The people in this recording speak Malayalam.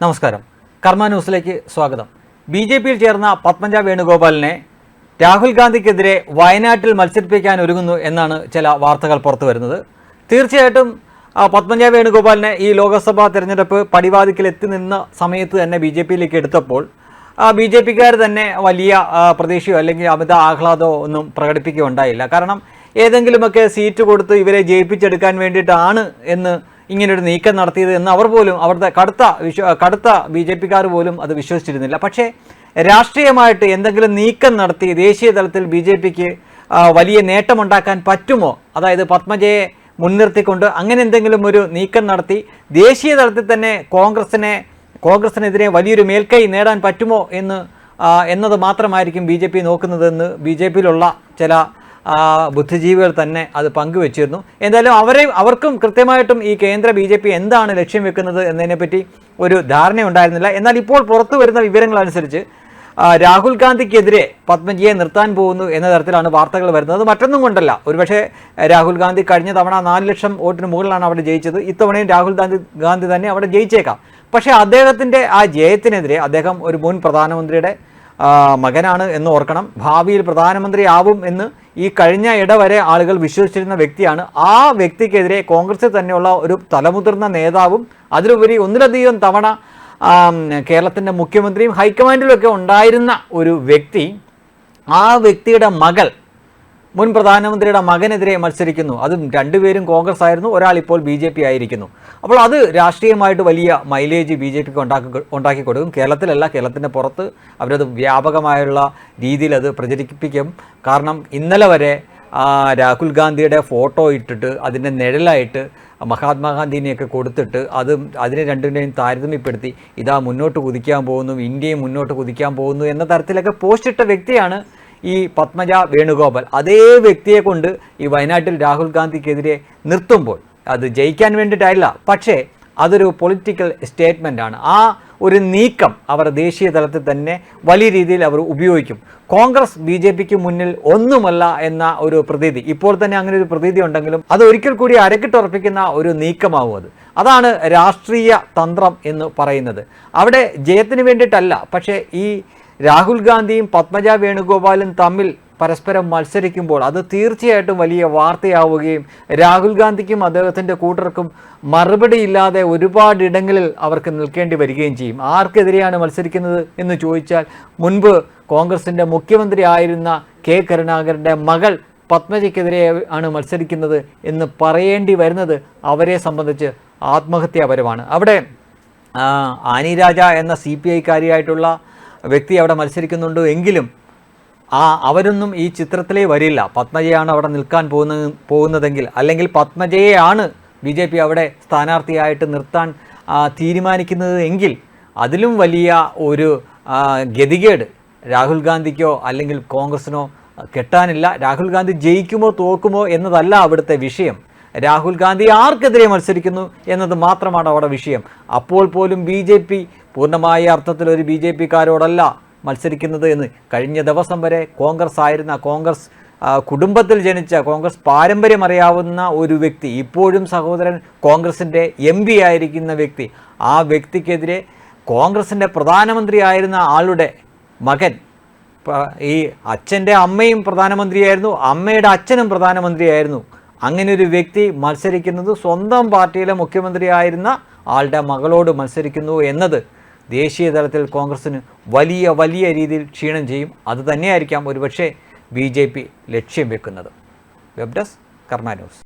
നമസ്കാരം. കർമ്മ ന്യൂസിലേക്ക് സ്വാഗതം. ബി ജെ പിയിൽ ചേർന്ന പത്മജ വേണുഗോപാലിനെ രാഹുൽ ഗാന്ധിക്കെതിരെ വയനാട്ടിൽ മത്സരിപ്പിക്കാൻ ഒരുങ്ങുന്നു എന്നാണ് ചില വാർത്തകൾ പുറത്തു വരുന്നത്. തീർച്ചയായിട്ടും പത്മജ വേണുഗോപാലിനെ ഈ ലോക്സഭാ തെരഞ്ഞെടുപ്പ് പടിവാതിക്കൽ എത്തി നിന്ന സമയത്ത് തന്നെ ബി ജെ പിയിലേക്ക് എടുത്തപ്പോൾ ബി ജെ പിക്കാർ തന്നെ വലിയ പ്രതീക്ഷയോ അല്ലെങ്കിൽ അമിത ആഹ്ലാദമോ ഒന്നും പ്രകടിപ്പിക്കുകയുണ്ടായില്ല. കാരണം ഏതെങ്കിലുമൊക്കെ സീറ്റ് കൊടുത്ത് ഇവരെ ജയിപ്പിച്ചെടുക്കാൻ വേണ്ടിയിട്ടാണ് എന്ന് ഇങ്ങനൊരു നീക്കം നടത്തിയത് എന്ന് അവർ പോലും അവരുടെ കടുത്ത വിശ്വ കടുത്ത ബി ജെ പിക്കാർ പോലും അത് വിശ്വസിച്ചിരുന്നില്ല. പക്ഷേ രാഷ്ട്രീയമായിട്ട് എന്തെങ്കിലും നീക്കം നടത്തി ദേശീയ തലത്തിൽ ബി ജെ പിക്ക് വലിയ നേട്ടമുണ്ടാക്കാൻ പറ്റുമോ? അതായത് പത്മജയെ മുൻനിർത്തിക്കൊണ്ട് അങ്ങനെ എന്തെങ്കിലും ഒരു നീക്കം നടത്തി ദേശീയ തലത്തിൽ തന്നെ കോൺഗ്രസിനെ കോൺഗ്രസിനെതിരെ വലിയൊരു മേൽക്കൈ നേടാൻ പറ്റുമോ എന്ന് എന്നത് മാത്രമായിരിക്കും ബി ജെ പി നോക്കുന്നതെന്ന് ബി ജെ പിയിലുള്ള ചില ബുദ്ധിജീവികൾ തന്നെ അത് പങ്കുവച്ചിരുന്നു. എന്തായാലും അവരെ അവർക്കും കൃത്യമായിട്ടും ഈ കേന്ദ്ര ബി ജെ പി എന്താണ് ലക്ഷ്യം വെക്കുന്നത് എന്നതിനെപ്പറ്റി ഒരു ധാരണ ഉണ്ടായിരുന്നില്ല എന്നാൽ ഇപ്പോൾ പുറത്തു വരുന്ന വിവരങ്ങൾ അനുസരിച്ച് രാഹുൽ ഗാന്ധിക്കെതിരെ പത്മജിയെ നിർത്താൻ പോകുന്നു എന്ന തരത്തിലാണ് വാർത്തകൾ വരുന്നത്. മറ്റൊന്നും കൊണ്ടല്ല. ഒരുപക്ഷെ രാഹുൽ ഗാന്ധി കഴിഞ്ഞ തവണ നാല് ലക്ഷം വോട്ടിന് മുകളിലാണ് അവിടെ ജയിച്ചത്. ഇത്തവണയും രാഹുൽ ഗാന്ധി ഗാന്ധി തന്നെ അവിടെ ജയിച്ചേക്കാം. പക്ഷേ അദ്ദേഹത്തിന്റെ ആ ജയത്തിനെതിരെ അദ്ദേഹം ഒരു മുൻ പ്രധാനമന്ത്രിയുടെ മകനാണ് എന്ന് ഓർക്കണം. ഭാവിയിൽ പ്രധാനമന്ത്രിയാവും എന്ന് ഈ കഴിഞ്ഞ ഇടവരെ ആളുകൾ വിശ്വസിച്ചിരുന്ന വ്യക്തിയാണ്. ആ വ്യക്തിക്കെതിരെ കോൺഗ്രസിൽ തന്നെയുള്ള ഒരു തലമുതിർന്ന നേതാവും അതിലുപരി ഒന്നിലധികം തവണ കേരളത്തിന്റെ മുഖ്യമന്ത്രിയും ഹൈക്കമാൻഡിലൊക്കെ ഉണ്ടായിരുന്ന ഒരു വ്യക്തി ആ വ്യക്തിയുടെ മകൾ മുൻ പ്രധാനമന്ത്രിയുടെ മകനെതിരെ മത്സരിക്കുന്നു. അതും രണ്ടുപേരും കോൺഗ്രസ് ആയിരുന്നു ഒരാൾ ഇപ്പോൾ ബി ജെ പി ആയിരിക്കുന്നു. അപ്പോൾ അത് രാഷ്ട്രീയമായിട്ട് വലിയ മൈലേജ് ബി ജെ പിക്ക് ഉണ്ടാക്കി ഉണ്ടാക്കി കൊടുക്കും. കേരളത്തിലല്ല കേരളത്തിന്റെ പുറത്ത് അവരത് വ്യാപകമായുള്ള രീതിയിൽ അത് പ്രചരിപ്പിക്കും. കാരണം ഇന്നലെ വരെ രാഹുൽ ഗാന്ധിയുടെ ഫോട്ടോ ഇട്ടിട്ട് അതിന്റെ നിഴലായിട്ട് മഹാത്മാഗാന്ധിനെയൊക്കെ കൊടുത്തിട്ട് അത് അതിനെ രണ്ടിനെയും താരതമ്യപ്പെടുത്തി ഇതാ മുന്നോട്ട് കുതിക്കാൻ പോകുന്നു ഇന്ത്യയും മുന്നോട്ട് കുതിക്കാൻ പോകുന്നു എന്ന തരത്തിലൊക്കെ പോസ്റ്റ് ഇട്ട വ്യക്തിയാണ് ഈ പത്മജ വേണുഗോപാൽ അതേ വ്യക്തിയെ കൊണ്ട് ഈ വയനാട്ടിൽ രാഹുൽ ഗാന്ധിക്കെതിരെ നിർത്തുമ്പോൾ അത് ജയിക്കാൻ വേണ്ടിയിട്ടല്ല പക്ഷേ അതൊരു പൊളിറ്റിക്കൽ സ്റ്റേറ്റ്മെന്റ് ആണ്. ആ ഒരു നീക്കം അവർ ദേശീയ തലത്തിൽ തന്നെ വലിയ രീതിയിൽ അവർ ഉപയോഗിക്കും. കോൺഗ്രസ് ബി ജെ പിക്ക് മുന്നിൽ ഒന്നുമല്ല എന്ന ഒരു പ്രതീതി. ഇപ്പോൾ തന്നെ അങ്ങനെ ഒരു പ്രതീതി ഉണ്ടെങ്കിലും അത് ഒരിക്കൽ കൂടി അരക്കിട്ടുറപ്പിക്കുന്ന ഒരു നീക്കമാവും അത്. അതാണ് രാഷ്ട്രീയ തന്ത്രം എന്ന് പറയുന്നത്. അവിടെ ജയത്തിന് വേണ്ടിയിട്ടല്ല പക്ഷേ ഈ രാഹുൽ ഗാന്ധിയും പത്മജ വേണുഗോപാലും തമ്മിൽ പരസ്പരം മത്സരിക്കുമ്പോൾ അത് തീർച്ചയായിട്ടും വലിയ വാർത്തയാവുകയും രാഹുൽ ഗാന്ധിക്കും അദ്ദേഹത്തിന്റെ കൂട്ടർക്കും മറുപടിയില്ലാതെ ഒരുപാട് ഇടങ്ങളിൽ അവർക്ക് നിൽക്കേണ്ടി വരികയും ചെയ്യും. ആർക്കെതിരെയാണ് മത്സരിക്കുന്നത് എന്ന് ചോദിച്ചാൽ മുൻപ് കോൺഗ്രസിന്റെ മുഖ്യമന്ത്രി ആയിരുന്ന കെ കരുണാകരന്റെ മകൾ പത്മജയ്ക്കെതിരെ ആണ് മത്സരിക്കുന്നത് എന്ന് പറയേണ്ടി വരുന്നത് അവരെ സംബന്ധിച്ച് ആത്മഹത്യാപരമാണ്. അവിടെ ആനി രാജ എന്ന സി പി ഐക്കാരിയായിട്ടുള്ള വ്യക്തി അവിടെ മത്സരിക്കുന്നുണ്ട് എങ്കിലും ആ അവരൊന്നും ഈ ചിത്രത്തിലേ വരില്ല. പത്മജയാണ് അവിടെ നിൽക്കാൻ പോകുന്ന പോകുന്നതെങ്കിൽ. അല്ലെങ്കിൽ പത്മജയെയാണ് ബി ജെ പി അവിടെ സ്ഥാനാർത്ഥിയായിട്ട് നിർത്താൻ തീരുമാനിക്കുന്നത് എങ്കിൽ അതിലും വലിയ ഒരു ഗതികേട് രാഹുൽ ഗാന്ധിക്കോ അല്ലെങ്കിൽ കോൺഗ്രസിനോ കെട്ടാനില്ല. രാഹുൽ ഗാന്ധി ജയിക്കുമോ തോക്കുമോ എന്നതല്ല അവിടുത്തെ വിഷയം. രാഹുൽ ഗാന്ധി ആർക്കെതിരെ മത്സരിക്കുന്നു എന്നത് മാത്രമാണ് അവിടെ വിഷയം. അപ്പോൾ പോലും ബി ജെ പി പൂർണമായ അർത്ഥത്തിൽ ഒരു ബി ജെ പിക്കാരോടല്ല മത്സരിക്കുന്നത് എന്ന് കഴിഞ്ഞ ദിവസം വരെ കോൺഗ്രസ് ആയിരുന്ന കോൺഗ്രസ് കുടുംബത്തിൽ ജനിച്ച കോൺഗ്രസ് പാരമ്പര്യം അറിയാവുന്ന ഒരു വ്യക്തി ഇപ്പോഴും സഹോദരൻ കോൺഗ്രസിന്റെ എം പി ആയിരിക്കുന്ന വ്യക്തി ആ വ്യക്തിക്കെതിരെ കോൺഗ്രസിന്റെ പ്രധാനമന്ത്രിയായിരുന്ന ആളുടെ മകൻ ഈ അച്ഛന്റെ അമ്മയും പ്രധാനമന്ത്രിയായിരുന്നു അമ്മയുടെ അച്ഛനും പ്രധാനമന്ത്രിയായിരുന്നു. അങ്ങനെ ഒരു വ്യക്തി മത്സരിക്കുന്നത് സ്വന്തം പാർട്ടിയിലെ മുഖ്യമന്ത്രിയായിരുന്ന ആളുടെ മകളോട് മത്സരിക്കുന്നു എന്നത് ദേശീയ തലത്തിൽ കോൺഗ്രസിന് വലിയ വലിയ രീതിയിൽ ക്ഷീണം ചെയ്യും. അത് തന്നെയായിരിക്കാം ഒരുപക്ഷെ ബി ജെ പി ലക്ഷ്യം വെക്കുന്നത്. Web desk Karma news.